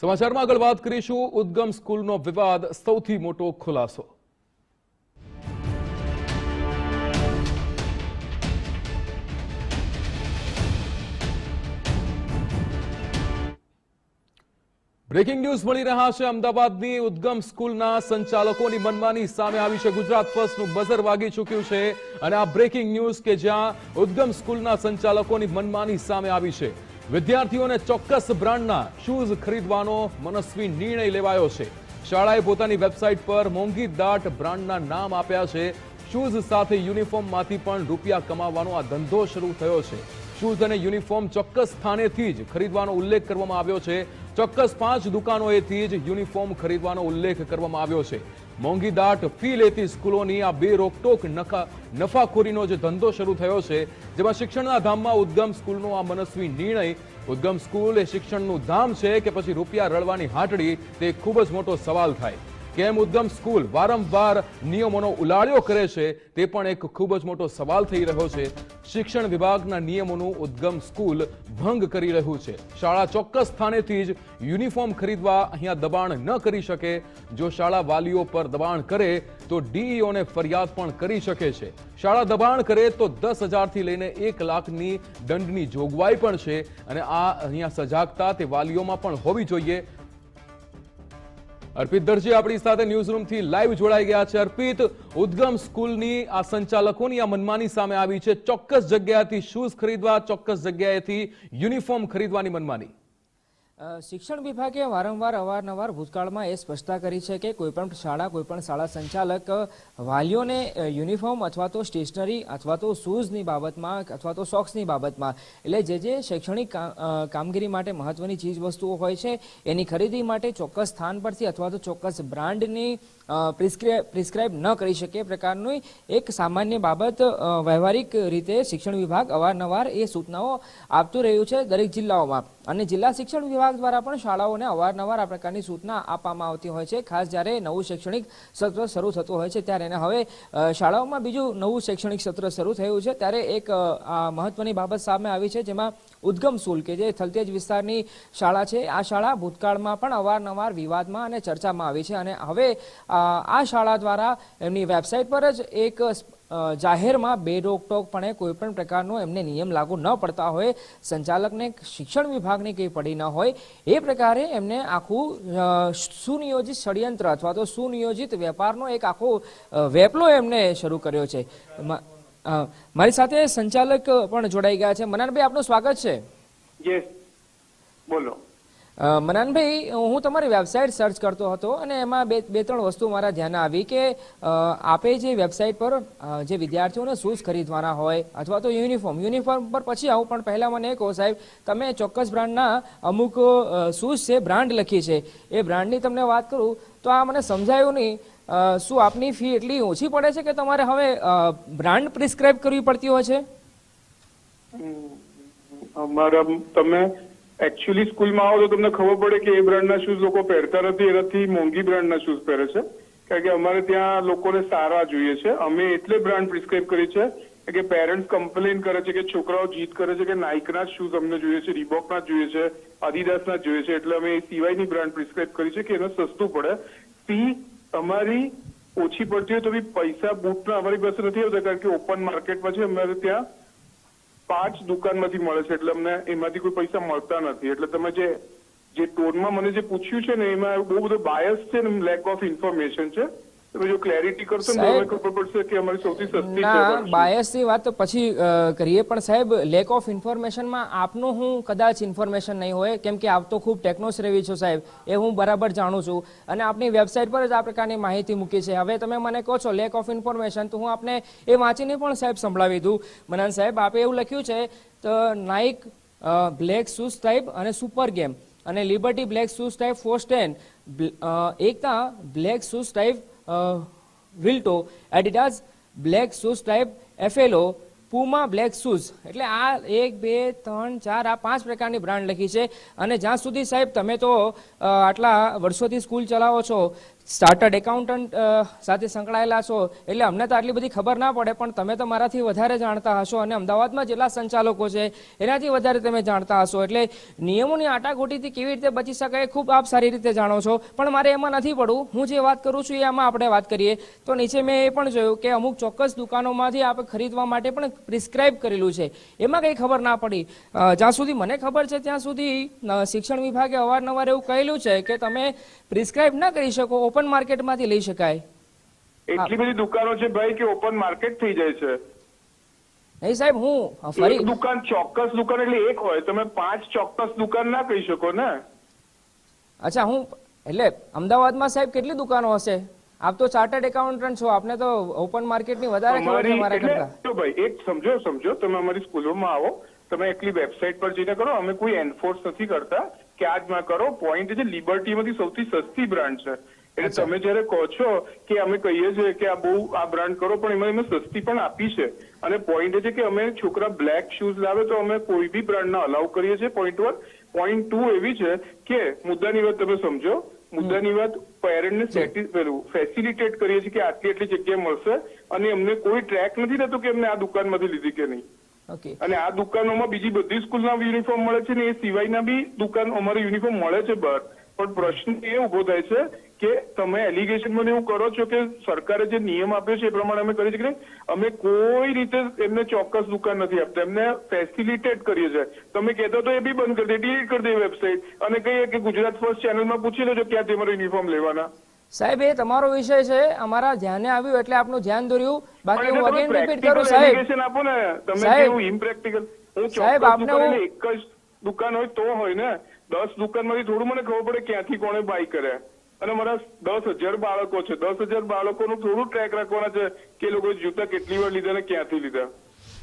સમાચારમાં આગળ વાત કરીશું. ઉદ્ગમ સ્કૂલનો વિવાદ સૌથી મોટો ખુલાસો. બ્રેકિંગ ન્યૂઝ મળી રહ્યા છે અમદાવાદની ઉદ્ગમ સ્કૂલના સંચાલકોની મનમાની સામે આવી છે. ગુજરાત ફર્સ્ટનું બઝર વાગી ચૂક્યું છે અને આ બ્રેકિંગ ન્યૂઝ કે જ્યાં ઉદ્ગમ સ્કૂલના સંચાલકોની મનમાની સામે આવી છે. વિદ્યાર્થીઓને ચોક્કસ બ્રાન્ડના શૂઝ ખરીદવાનો મનસ્વી નિર્ણય લેવાયો છે. શાળાએ પોતાની વેબસાઇટ પર મોંઘી દાટ બ્રાન્ડના નામ આપ્યા છે. શૂઝ સાથે યુનિફોર્મમાંથી પણ રૂપિયા કમાવાનો આ ધંધો શરૂ થયો છે. શૂઝ અને યુનિફોર્મ ચોક્કસ સ્થાનેથી જ ખરીદવાનો ઉલ્લેખ કરવામાં આવ્યો છે. ચોક્કસ પાંચ દુકાનોએથી જ યુનિફોર્મ ખરીદવાનો ઉલ્લેખ કરવામાં આવ્યો છે. મોંઘી દાટ ફી લેતી સ્કૂલોની આ બે રોકટોક નફાખોરીનો જે ધંધો શરૂ થયો છે, જેમાં શિક્ષણના ધામમાં ઉદ્ગમ સ્કૂલનો આ મનસ્વી નિર્ણય. ઉદ્ગમ સ્કૂલ એ શિક્ષણનું ધામ છે કે પછી રૂપિયા રળવાની હાટડી, તે ખૂબ જ મોટો સવાલ થાય. કેમ ઉદ્ગમ સ્કૂલ વારંવાર નિયમોનો ઉલાળ્યો કરે છે તે પણ એક ખૂબ જ મોટો સવાલ થઈ રહ્યો છે. શિક્ષણ વિભાગના નિયમોનું ઉદ્ગમ સ્કૂલ ભંગ કરી રહ્યું છે. શાળા ચોક્કસ સ્થાનેથી જ યુનિફોર્મ ખરીદવા અહીંયા દબાણ ન કરી શકે. જો શાળા વાલીઓ પર દબાણ કરે, તો ડીઈઓને ફરિયાદ પણ કરી શકે છે. શાળા દબાણ કરે તો દસ હજારથી લઈને એક લાખની દંડની જોગવાઈ પણ છે અને આ અહીંયા સજાગતા તે વાલીઓમાં પણ હોવી જોઈએ. અર્પિત દરજી, આપણી સાથે ન્યૂઝ રૂમથી લાઈવ જોડાઈ ગયા છે અર્પિત. ઉદ્ગમ સ્કૂલની આ સંચાલકોની આ મનમાની સામે આવી છે. ચોક્કસ જગ્યાએથી શૂઝ ખરીદવા, ચોક્કસ જગ્યાએથી યુનિફોર્મ ખરીદવાની મનમાની. શિક્ષણ વિભાગે વારંવાર અવારનવાર ભૂતકાળમાં એ સ્પષ્ટતા કરી છે કે કોઈપણ શાળા કોઈપણ શાળા સંચાલક વાલીઓને યુનિફોર્મ અથવા તો સ્ટેશનરી અથવા તો શૂઝની બાબતમાં અથવા તો સોક્સની બાબતમાં, એટલે જે જે શૈક્ષણિક કામગીરી માટે મહત્વની ચીજ વસ્તુઓ હોય છે, એની ખરીદી માટે ચોક્કસ સ્થાન પરથી અથવા તો ચોક્કસ બ્રાન્ડની પ્રિસ્ક્રાઇબ ન કરી શકે એ પ્રકારની એક સામાન્ય બાબત વ્યવહારિક રીતે શિક્ષણ વિભાગ અવારનવાર એ સૂચનાઓ આપતું રહ્યું છે દરેક જિલ્લાઓમાં. અને જિલ્લા શિક્ષણ વિભાગ દ્વારા પણ શાળાઓને અવારનવાર આ પ્રકારની સૂચના આપવામાં આવતી હોય છે. ખાસ જ્યારે નવું શૈક્ષણિક સત્ર શરૂ થતું હોય છે ત્યારે એને હવે શાળાઓમાં બીજું નવું શૈક્ષણિક સત્ર શરૂ થયું છે ત્યારે એક મહત્વની બાબત સામે આવી છે જેમાં ઉદ્ગમ સ્કૂલ કે જે થલતેજ વિસ્તારની શાળા છે, આ શાળા ભૂતકાળમાં પણ અવારનવાર વિવાદમાં અને ચર્ચામાં આવી છે અને હવે, આ શાળા દ્વારા એમની વેબસાઇટ પર જ એક જાહેરમાં બે રોકટોકપણે કોઈ પણ પ્રકારનો એમને નિયમ લાગુ ન પડતા હોય, સંચાલકને શિક્ષણ વિભાગની કંઈ પડી ન હોય, એ પ્રકારે એમને આખું સુનિયોજિત ષડયંત્ર અથવા તો સુનિયોજિત વેપારનો એક આખો વેપલો એમને શરૂ કર્યો છે. મારી સાથે સંચાલક પણ જોડાઈ ગયા છે. મનાનભાઈ આપનું સ્વાગત છે. યસ બોલો. મનાનભાઈ હું તમારી વેબસાઇટ સર્ચ કરતો હતો અને એમાં બે બે ત્રણ વસ્તુ મારા ધ્યાન આવી કે આપે જે વેબસાઇટ પર જે વિદ્યાર્થીઓને શૂઝ ખરીદવાના હોય અથવા તો યુનિફોર્મ. યુનિફોર્મ પર પછી આવું પણ પહેલાં મને કહો સાહેબ તમે ચોક્કસ બ્રાન્ડના અમુક શૂઝ છે બ્રાન્ડ લખી છે. એ બ્રાન્ડની તમને વાત કરું તો આ મને સમજાયું નહીં. શું આપની ફી એટલી ઓછી પડે છે કે તમારે હવે બ્રાન્ડ પ્રિસ્ક્રાઇબ કરવી પડતી હોય છે? અમારા, તમે એકચ્યુઅલી સ્કૂલમાં આવો તો તમને ખબર પડે કે એ બ્રાન્ડના શૂઝ લોકો પહેરતા નથી, એનાથી મોંઘી બ્રાન્ડના શૂઝ પહેરે છે. કારણ કે અમારે ત્યાં લોકોને સારા જોઈએ છે. અમે એટલે બ્રાન્ડ પ્રિસ્ક્રાઇબ કરી છે કે પેરેન્ટ્સ કમ્પ્લેન કરે છે કે છોકરાઓ જીત કરે છે કે નાઇકના જ શૂઝ અમને જોઈએ છે રીબોકના જ જોઈએ છે અડીદાસના જ જોઈએ છે. એટલે અમે એ સિવાયની બ્રાન્ડ પ્રિસ્ક્રાઇબ કરી છે કે એને સસ્તું પડે. ફી અમારી ઓછી પડતી હોય તો પૈસા બૂટના અમારી પાસે નથી આવતા, કારણ કે ઓપન માર્કેટમાં છે અમારે ત્યાં પાંચ દુકાનમાંથી મળે છે, એટલે અમને એમાંથી કોઈ પૈસા મળતા નથી. એટલે તમે જે જે ટોનમાં મને જે પૂછ્યું છે ને, એમાં બહુ બધો બાયસ છે ને લેક ઓફ ઇન્ફોર્મેશન છે. તમે જો ક્લેરિટી કરશો ને તમને ખબર પડશે કે અમારી સૌથી સસ્તી ના છે. બાયસની વાત પછી કરીએ પણ સાહેબ લેક ઓફ ઇન્ફોર્મેશનમાં આપનું હું કદાચ ઇન્ફોર્મેશન નહીં હોય કેમ કે આપ તો ખૂબ ટેકનોશ્રેવી છો સાહેબ એ હું બરાબર જાણું છું. અને આપની વેબસાઇટ પર જ આ પ્રકારની માહિતી મૂકી છે. હવે તમે મને કહો છો લેક ઓફ ઇન્ફોર્મેશન તો હું આપને એ વાંચીને પણ સાહેબ સંભળાવી દઉં. મનન સાહેબ આપે એવું લખ્યું છે તો નાઇક બ્લેક શૂઝ ટાઈપ અને સુપર ગેમ અને લિબર્ટી બ્લેક શૂઝ ટાઈપ ફોસ્ટેન એકતા બ્લેક શૂઝ ટાઈપ વિલ્ટો એડિડાસ બ્લેક શૂઝ ટાઈપ એફેલો પુમા બ્લેક શૂઝ. એટલે આ એક, બે, ત્રણ, ચાર, આ પાંચ પ્રકારની બ્રાન્ડ લખી છે. અને જ્યાં સુધી સાહેબ તમે તો આટલા વર્ષોથી સ્કૂલ ચલાવો છો સ્ટાર્ટર્ડ એકાઉન્ટન્ટ સાથે સંકળાયેલા છો. એટલે અમને તો આટલી બધી ખબર ના પડે, પણ તમે તો મારાથી વધારે જાણતા હશો અને અમદાવાદમાં જેટલા સંચાલકો છે, એનાથી વધારે તમે જાણતા હશો. એટલે નિયમોની આટાગોટીથી કેવી રીતે બચી શકાય ખૂબ આપ સારી રીતે જાણો છો. પણ મારે એમાં નથી પડવું. હું જે વાત કરું છું એ આમાં આપણે વાત કરીએ. તો નીચે મેં એ પણ જોયું કે અમુક ચોક્કસ દુકાનોમાંથી આપણે ખરીદવા માટે પણ પ્રિસ્ક્રાઇબ કરેલું છે. એમાં કંઈ ખબર ના પડી. જ્યાં સુધી મને ખબર છે, ત્યાં સુધી શિક્ષણ વિભાગે અવારનવાર એવું કહેલું છે કે તમે પ્રિસ્ક્રાઇબ ના કરી શકો ઓપન માર્કેટમાંથી લઈ શકાય. એટલી બધી દુકાનો છે ભાઈ કે ઓપન માર્કેટ થઈ જાય છે. નહીં સાહેબ હું ફરી દુકાન ચોક્કસ દુકાન એટલે એક હોય તમે પાંચ ચોક્કસ દુકાન ના કહી શકો ને. અચ્છા હું એટલે અમદાવાદમાં સાહેબ કેટલી દુકાનો હશે? આપ તો ચાર્ટર્ડ એકાઉન્ટન્ટ છો આપને તો ઓપન માર્કેટની વધારે ખબર છે મારા કરતા. ભાઈ એક સમજો સમજો તમે અમારી સ્કૂલોમાં આવો તમે એકલી વેબસાઇટ પર જઈને કરો અમે કોઈ એન્ફોર્સ નથી કરતા. કે આજમાં કરો. પોઈન્ટ છે લિબર્ટીમાંથી સૌથી સસ્તી બ્રાન્ડ છે. એટલે તમે જયારે કહો છો કે અમે કહીએ છીએ કે આ બહુ આ બ્રાન્ડ કરો પણ એમાં એમાં સસ્તી પણ આપી છે. અને પોઈન્ટ એ છે કે અમે છોકરા બ્લેક શૂઝ લાવે તો અમે કોઈ બી બ્રાન્ડના અલાઉ કરીએ છીએ પોઈન્ટ વન પોઈન્ટ ટુ એવી છે કે મુદ્દાની વાત તમે સમજો. મુદ્દાની વાત પેરેન્ટને પેલું ફેસિલિટેટ કરીએ છીએ કે આટલી આટલી જગ્યાએ મળશે. અને અમને કોઈ ટ્રેક નથી રહેતો કે એમને આ દુકાનમાંથી લીધી કે નહીં. અને આ દુકાનોમાં બીજી બધી સ્કૂલના યુનિફોર્મ મળે છે ને એ સિવાયના બી દુકાન અમારે યુનિફોર્મ મળે છે બહાર. પણ પ્રશ્ન એ ઊભો થાય છે કે તમે એલિગેશનમાં એવું કરો છો કે સરકારે જે નિયમ આપ્યો છે એ પ્રમાણે અમે કરીએ છીએ અમે કોઈ રીતે એમને ચોક્કસ દુકાન નથી આપતા. એમને ફેસિલિટેટ કરીએ છીએ. તમે કહેતો તો એ બી બંધ કરી દે ડિલીટ કરી દે વેબસાઇટ અને કહીએ કે ગુજરાત ફર્સ્ટ ચેનલમાં પૂછી લેજો ક્યાં તમારે યુનિફોર્મ લેવાના. સાહેબ એ તમારો વિષય છે. અમારા ધ્યાને આવ્યું એટલે આપનું ધ્યાન દોર્યું. બાકી હું અગેન રિપીટ કરું સાહેબ. સાહેબ. ઇમ્પ્રેક્ટિકલ સાહેબ, આપને દુકાન હું- એક જ દુકાન હોય તો હોય ને દસ દુકાનમાંથી થોડું મને ખબર પડે ક્યાંથી કોણે બાય કર્યા અને મારા દસ હજાર બાળકો છે. દસ હજાર બાળકોનું થોડું ટ્રેક રાખવાના છે કે એ લોકોએ જૂતા કેટલી વાર લીધા ને ક્યાંથી લીધા.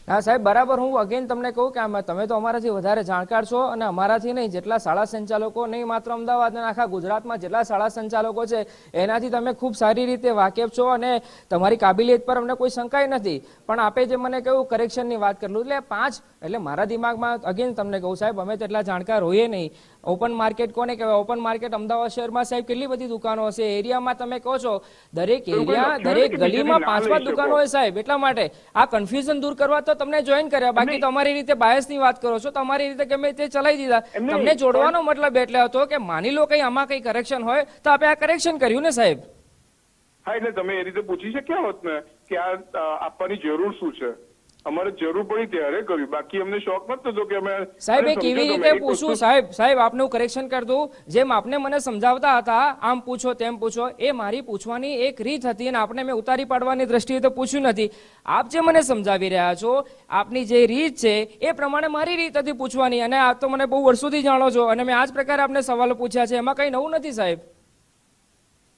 હા, સાહેબ, બરાબર, હું અગેન તમને કહું કે આમાં તમે તો અમારાથી વધારે જાણકાર છો અને અમારાથી નહીં, જેટલા શાળા સંચાલકો નહીં માત્ર અમદાવાદ અને આખા ગુજરાતમાં જેટલા શાળા સંચાલકો છે, એનાથી તમે ખૂબ સારી રીતે વાકેફ છો અને તમારી કાબિલિયત પર અમને કોઈ શંકાય નથી. પણ આપે જે મને કહ્યું કરેક્શનની વાત કરેલું, એટલે પાંચ, એટલે મારા દિમાગમાં અગેન તમને કહું સાહેબ, અમે તેટલા જાણકાર હોઈએ નહીં. ઓપન માર્કેટ કોને કહેવાય? ઓપન માર્કેટ અમદાવાદ શહેરમાં સાહેબ કેટલી બધી દુકાનો હશે? એરિયામાં તમે કહો છો દરેક એરિયા દરેક ગલીમાં પાંચ પાંચ દુકાનો હોય સાહેબ એટલા માટે. આ કન્ફ્યુઝન દૂર કરવા તો તમને જોઈન કર્યા. બાકી તમારી રીતે બાયસની વાત કરો છો તમારી રીતે ગમે તે ચલાવી દીધા. તમને જોડવાનો મતલબ એટલે હતો કે માની લો કઈ આમાં કઈ કરેક્શન હોય તો આપણે આ કરેક્શન કર્યું ને સાહેબ? હા એટલે તમે એ રીતે પૂછી શક્યા હોત ને કે આ આપવાની જરૂર શું છે? અમારે જરૂર પડી ત્યારે કર્યું બાકી અમને શોખ નતો તો કે અમે સાહેબ એ કેવી રીતે પૂછું. સાહેબ સાહેબ આપનું કરેક્શન કર દઉં. જેમ આપને મને સમજાવતા હતા આમ પૂછો તેમ પૂછો એ મારી પૂછવાની એક રીત હતી અને આપને મેં ઉતારી પાડવાની દ્રષ્ટિએ તો પૂછ્યું નથી. આપ જે મને સમજાવી રહ્યા છો આપની જે રીત છે એ પ્રમાણે મારી રીત હતી પૂછવાની અને આપ તો મને બહુ વર્ષોથી જાણો છો અને મેં આ જ પ્રકારે આપને સવાલો પૂછ્યા છે. એમાં કઈ નવું નથી સાહેબ.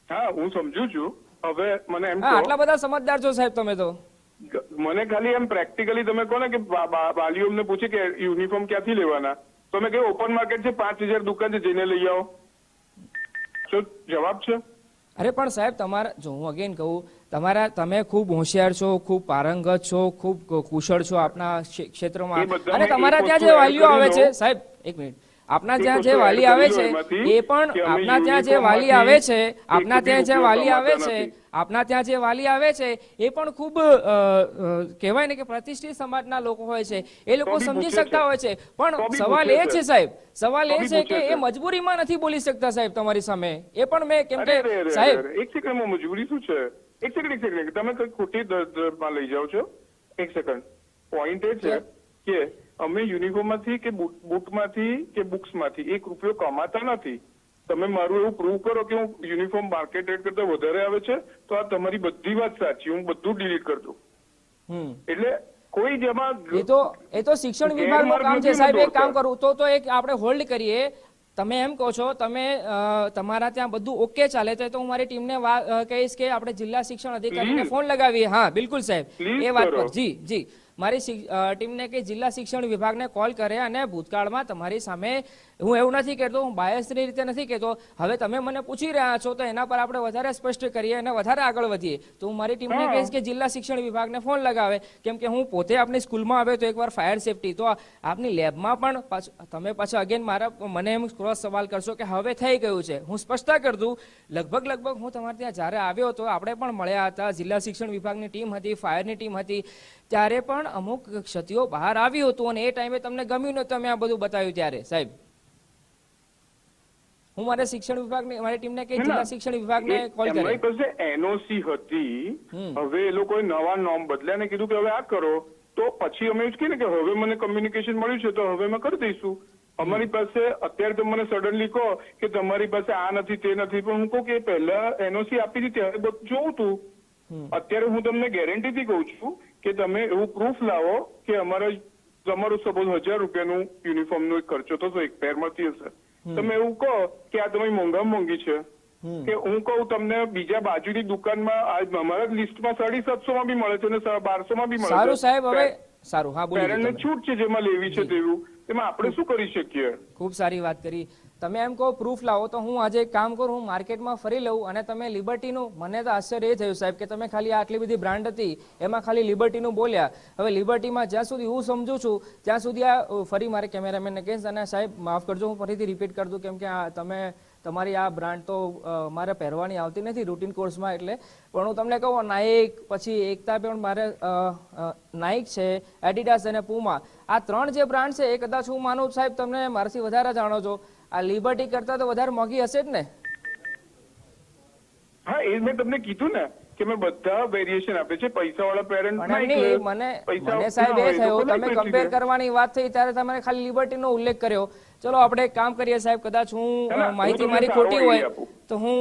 હા હું સમજુ છું. હવે મને એમ આટલા બધા સમજદાર છો સાહેબ તમે તો. મને ખાલી એમ પ્રેક્ટિકલી તમે કહો ને કે વાલીઓ અમને પૂછે કે યુનિફોર્મ ક્યાંથી લેવાના? તો અમે કહ્યું ઓપન માર્કેટ છે પાંચ હજાર દુકાન છે જઈને લઈ આવો. શું જવાબ છે? અરે પણ સાહેબ તમારા જો હું અગેન કહું તમારા તમે ખૂબ હોશિયાર છો ખૂબ પારંગત છો ખૂબ કુશળ છો આપના ક્ષે- ક્ષેત્રમાં. અને તમારા ત્યાં જે વાલીઓ આવે છે સાહેબ એક મિનિટ. આપના ત્યાં જે વાલી આવે છે એ પણ આપના ત્યાં જે વાલી આવે છે આપના ત્યાં જે વાલી આવે છે. આપના ત્યાં જે વાલી આવે છે એ પણ ખૂબ કહેવાય ને કે પ્રતિષ્ઠિત સમાજના લોકો હોય છે. એ લોકો સમજી શકતા હોય છે. પણ સવાલ એ છે. સાહેબ સવાલ એ છે કે એ મજબૂરીમાં નથી બોલી શકતા સાહેબ તમારી સામે. એ પણ મેં કેમ કે સાહેબ એક સેકન્ડમાં મજબૂરી શું છે? એક સેકન્ડ એક સેકન્ડ તમે કઈ ખોટી માં લઈ જાઓ છો? એક સેકન્ડ પોઈન્ટ એ છે કે અમે યુનિફોર્મમાંથી કે બુક બુટમાંથી કે બુક્સમાંથી એક રૂપિયો કમાતા નથી. તમે મારું એવું પ્રૂવ કરો કે હું યુનિફોર્મ માર્કેટ રેટ કરતા વધારે આવે છે તો આ તમારી બધી વાત સાચી હું બધું ડિલીટ કરી દઉં. એટલે કોઈ જેમાં એ તો એ તો શિક્ષણ વિભાગનું કામ છે. સાહેબ એક કામ કરું તો તો એક આપણે હોલ્ડ કરીએ. તમે એમ કહો છો તમે તમારા ત્યાં બધું ઓકે ચાલે તો તો હું મારી ટીમને કહીશ કે આપણે જિલ્લા શિક્ષણ અધિકારીને ફોન લગાવીએ. હા બિલકુલ સાહેબ. એ વાત પર જી જી. મારી ટીમને કે જિલ્લા શિક્ષણ વિભાગને કોલ કરે અને ભૂતકાળમાં તમારી સામે હું એવું નથી કહેતો હું બાયસની રીતે નથી કહેતો. હવે તમે મને પૂછી રહ્યા છો તો એના પર આપણે વધારે સ્પષ્ટ કરીએ અને વધારે આગળ વધીએ. તો હું મારી ટીમને કહીશ કે જિલ્લા શિક્ષણ વિભાગને ફોન લગાવે. કેમ કે હું પોતે આપણી સ્કૂલમાં આવ્યો તો એકવાર ફાયર સેફટી. તો આપની લેબમાં પણ પાછું તમે પાછા અગેન મારા મને એમ ક્રોસ સવાલ કરશો કે હવે થઈ ગયું છે. હું સ્પષ્ટતા કરી દઉં. લગભગ લગભગ હું તમારે ત્યાં જ્યારે આવ્યો હતો આપણે પણ મળ્યા હતા. જિલ્લા શિક્ષણ વિભાગની ટીમ હતી ફાયરની ટીમ હતી. ત્યારે પણ અમુક ક્ષતિઓ બહાર આવ્યું હતું અને એ ટાઈમે તમને ગમ્યું નહોતું. મેં આ બધું બતાવ્યું ત્યારે. સાહેબ હું મારે શિક્ષણ વિભાગને મારી ટીમને કે. જિલ્લા શિક્ષણ વિભાગને કોલ એમની કરે પાસે એનઓસી હતી. હવે એ લોકોએ નવા નોમ બદલ્યા ને કીધું કે હવે આ કરો. તો પછી અમે એવું કહીએ કે હવે મને કમ્યુનિકેશન મળ્યું છે તો હવે અમે કરી દઈશું. અમારી પાસે અત્યારે તમે મને સડનલી કહો કે તમારી પાસે આ નથી તે નથી પણ હું કહું કે પહેલા એનઓસી આપી હતી ત્યારે બધું જોઉં તું. અત્યારે હું તમને ગેરંટીથી કહું છું કે તમે એવું પ્રૂફ લાવો કે અમારે તમારું સપોઝ હજાર રૂપિયાનું યુનિફોર્મનો એક ખર્ચો થતો એક પેરમાંથી હશે. તમે એવું કહો કે આ તમારી મોંઘા મોંઘી છે. કે હું કહું તમને બીજા બાજુની દુકાનમાં આ અમારા લિસ્ટમાં સાડી સાતસો માં બી મળે છે અને બારસો માં બી મળે છે. સારું સાહેબ હવે સારું હા બોલો પેરેન્ટને છૂટ છે જેમાં લેવી છે તેવું. એમાં આપણે શું કરી શકીએ? ખૂબ સારી વાત કરી. તમે એમ કહો પ્રૂફ લાવો, તો હું આજે એક કામ કરું, હું માર્કેટમાં ફરી લઉં અને તમે લિબર્ટીનું મને તો આશ્ચર્ય એ થયું સાહેબ કે તમે ખાલી આટલી બધી બ્રાન્ડ હતી, એમાં ખાલી લિબર્ટીનું બોલ્યા. હવે લિબર્ટીમાં જ્યાં સુધી હું સમજુ છું, ત્યાં સુધી આ ફરી મારે કેમેરામેનને કહીશ અને સાહેબ, માફ કરજો, હું ફરીથી રિપીટ કરી કેમ કે આ તમે, તમારી આ બ્રાન્ડ તો મારે પહેરવાની આવતી નથી રૂટીન કોર્સમાં એટલે. પણ હું તમને કહું નાઇક પછી એકતા પણ મારે નાઇક છે એડિડાસ અને પુમા આ ત્રણ જે બ્રાન્ડ છે, એ કદાચ હું માનું, સાહેબ, તમને મારાથી વધારે જાણો છો. આ લિબર્ટી કરતા તો વધારે મોંઘી હશે જ ને? હા, એ મેં તમને કીધું ને. કે મેં બધા વેરિએશન આપે છે. પૈસા વાળા પેરેન્ટ મને મને સાહેબ એ થયો તમે કમ્પેર કરવાની વાત થઈ ત્યારે તમે ખાલી લિબર્ટીનો ઉલ્લેખ કર્યો. ચલો આપણે એક કામ કરીએ સાહેબ કદાચ હું ના, ના, માહિતી મારી ખોટી હોય તો હું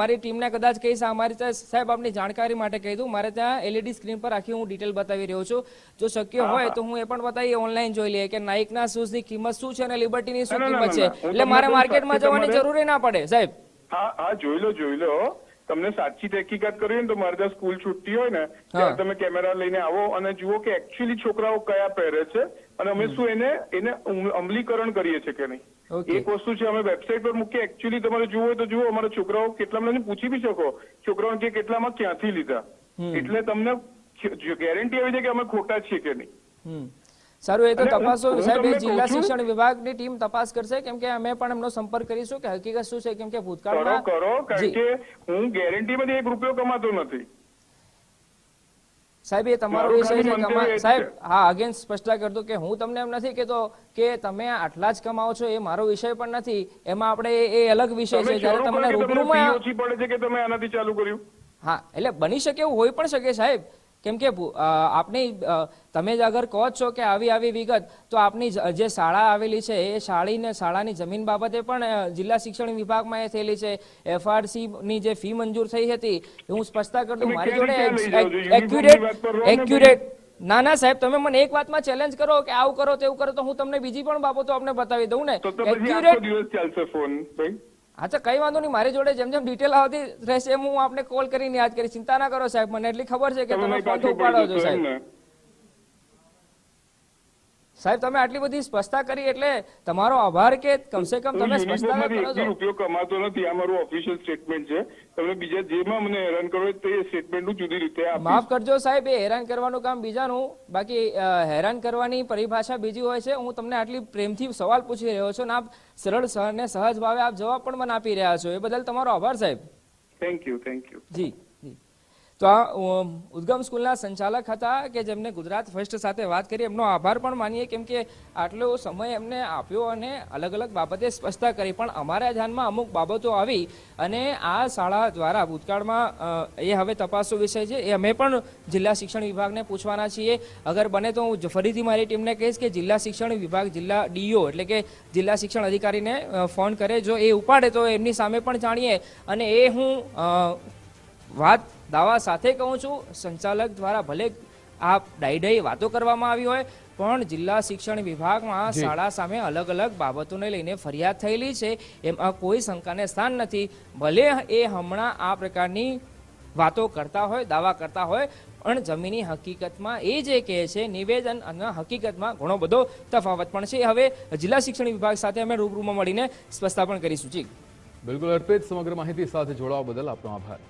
મારી ટીમને કદાચ કહીશ અમારી સાહેબ આપની જાણકારી માટે કહી દઉં. મારે ત્યાં એલઈડી સ્ક્રીન પર આખી હું ડિટેલ બતાવી રહ્યો છું. જો શક્ય હોય તો હું એ પણ બતાવી ઓનલાઈન જોઈ લઈએ કે નાઇકના શૂઝની કિંમત શું છે અને લિબર્ટીની શું ના, ના, કિંમત છે. એટલે મારે માર્કેટમાં જવાની જરૂર જરૂરી ના પડે સાહેબ. હા હા જોઈ લો જોઈ લો. તમને સાચી તહેકીકાત કરવી હોય ને તો મારે ત્યાં સ્કૂલ છૂટતી હોય ને ત્યારે તમે કેમેરા લઈને આવો અને જુઓ કે એકચ્યુઅલી છોકરાઓ કયા પહેરે છે અને અમે શું એને એને અમલીકરણ કરીએ છીએ કે નહીં. એક વસ્તુ છે અમે વેબસાઇટ પર મૂકીએ એકચ્યુઅલી તમારે જુઓ હોય તો જુઓ અમારા છોકરાઓ કેટલા મને પૂછી બી શકો. છોકરાઓ કે કેટલામાં ક્યાંથી લીધા. એટલે તમને ગેરંટી આવી જાય કે અમે ખોટા છીએ કે નહીં. સારું એ તો તપાસો સાહેબ એ જિલ્લા શિક્ષણ વિભાગની ટીમ તપાસ કરશે કેમ કે અમે પણ એમનો સંપર્ક કરીશું કે હકીકત શું છે કેમ કે ભૂતકાળમાં કરો કારણ કે હું ગેરંટીમાંથી એક રૂપિયો કમાતો નથી. સાહેબ એ તમારો વિષય છે સાહેબ હા અગેન સ્પષ્ટતા કરતો કે હું તમને એમ નથી કહેતો કે તમે આટલા જ કમાઓ છો એ મારો વિષય પણ નથી. એમાં આપણે એ- અલગ વિષય છે જ્યારે તમને રૂબરૂમાં ઓછી પડે છે કે તમે આનાથી ચાલુ કર્યું? હા એટલે બની શકે એવું હોઈ પણ શકે સાહેબ. કેમ કે આપની તમે જ અગર કહો છો કે આવી આવી વિગત તો આપની જે શાળા આવેલી છે એ શાળીને શાળાની જમીન બાબતે પણ જિલ્લા શિક્ષણ વિભાગમાં એ થયેલી છે. એફઆરસી ની જે ફી મંજૂર થઈ હતી હું સ્પષ્ટતા કરી દઉં મારી જોડે? એક્યુરેટ એક્યુરેટ ના ના સાહેબ તમે મને એક વાતમાં ચેલેન્જ કરો કે આવું કરો તેવું કરો તો હું તમને બીજી પણ બાબતો આપને બતાવી દઉં ને. એક્યુરેટ દિવસ ચાલશે ફોન ભાઈ. હા કઈ વાંધો નહીં મારી જોડે જેમ જેમ ડિટેલ આવતી રહેશે એમ હું આપને કોલ કરીને યાદ કરી ચિંતા ના કરો સાહેબ મને એટલી ખબર છે કે તમે ફોન ઉપાડો છો સાહેબ? સાહેબ તમે આટલી બધી સ્પષ્ટતા કરી એટલે તમારો આભાર કે કમસે કમ તમે સ્પષ્ટતા કરો છો? રૂપિયો કમાતો નથી આ મારું ઓફિશિયલ સ્ટેટમેન્ટ છે. તમે બીજા જેમાં મને હેરાન કરો તે સ્ટેટમેન્ટ હું જુદી રીતે માફ કરજો સાહેબ એ હેરાન કરવાનું કામ બીજાનું. બાકી હેરાન કરવાની પરિભાષા બીજી હોય છે. હું તમને આટલી પ્રેમથી સવાલ પૂછી રહ્યો છું અને આપ સરળ સહ- અને સહજ ભાવે આપ જવાબ પણ મને આપી રહ્યા છો. એ બદલ તમારો આભાર સાહેબ. થેન્ક યુ થેન્ક યુ જી. તો આ ઉદ્ગમ સ્કૂલના સંચાલક હતા કે જેમને ગુજરાત ફર્સ્ટ સાથે વાત કરી, એમનો આભાર પણ માનીએ, કેમ કે આટલો સમય એમને આપ્યો અને અલગ અલગ બાબતે સ્પષ્ટતા કરી. પણ અમારા ધ્યાનમાં અમુક બાબતો આવી અને આ શાળા દ્વારા ભૂતકાળમાં એ હવે તપાસો વિષય છે. એ અમે પણ જિલ્લા શિક્ષણ વિભાગને પૂછવાના છીએ. અગર બને તો હું ફરીથી મારી ટીમને કહીશ કે જિલ્લા શિક્ષણ વિભાગ, જિલ્લા ડીઓ એટલે કે જિલ્લા શિક્ષણ અધિકારીને ફોન કરે. જો એ ઉપાડે તો એમની સામે પણ જાણીએ અને એ હું વાત દાવા સાથે કહું છું સંચાલક દ્વારા ભલે આ ડાઈ વાતો કરવામાં આવી હોય પણ જિલ્લા શિક્ષણ વિભાગમાં શાળા સામે અલગ અલગ બાબતોને લઈને ફરિયાદ થયેલી છે. એમાં કોઈ શંકાને સ્થાન નથી. ભલે એ હમણાં આ પ્રકારની વાતો કરતા હોય દાવા કરતા હોય પણ જમીની હકીકતમાં એ જે કહે છે નિવેદન અને હકીકતમાં ઘણો બધો તફાવત પણ છે. હવે જિલ્લા શિક્ષણ વિભાગ સાથે અમે રૂબરૂમાં મળીને સ્પષ્ટતા પણ કરીશું. જી. બિલકુલ અર્પિત સમગ્ર માહિતી સાથે જોડાવા બદલ આપનો આભાર.